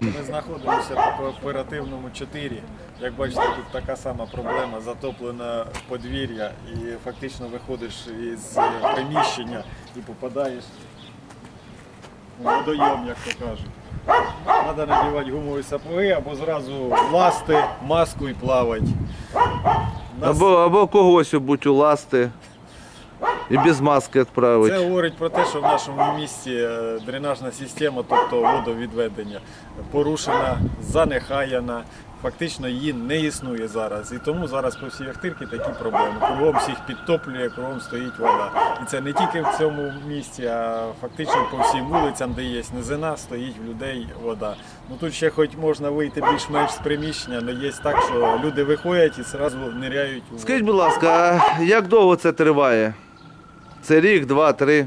Ми знаходимося по кооперативному 4. Як бачите, тут така сама проблема, затоплене подвір'я і фактично виходиш із приміщення і попадаєш в водойом, як то кажуть. Треба надівати гумові сапоги або зразу власти маску і плавати. Нас- Або, або когось обуть уласти і без маски відправити. Це говорить про те, що в нашому місті е, дренажна система, тобто водовідведення, порушена, занехаяна. Фактично її не існує зараз. І тому зараз по всій Ахтирці такі проблеми. Кругом всіх підтоплює, кругом стоїть вода. І це не тільки в цьому місті, а фактично по всім вулицям, де є низина, стоїть в людей вода. Ну тут ще хоч можна вийти більш-менш з приміщення, але є так, що люди виходять і одразу ниряють у воду. Скажіть, будь ласка, а як довго це триває? Це рік, два, три.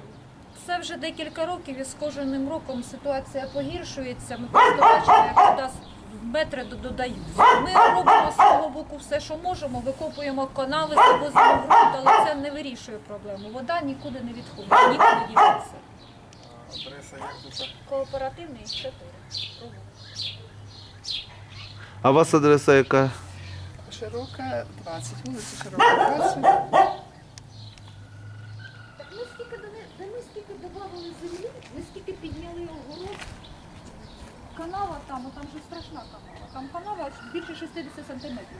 Це вже декілька років і з кожним роком ситуація погіршується. Ми просто бачимо, як туди метри до- додаються. Ми робимо з свого боку все, що можемо, викопуємо канали, завозимо в ґрунт, але це не вирішує проблему. Вода нікуди не відходить, нікуди діватися. Адреса як тут? Кооперативний 4. А у вас адреса яка? Широка 20, вулиця Широка 20. Так ми скільки до ми додали землі, ми скільки підняли огород. Канава там, там же страшна канава. Там канава більше 60 сантиметрів.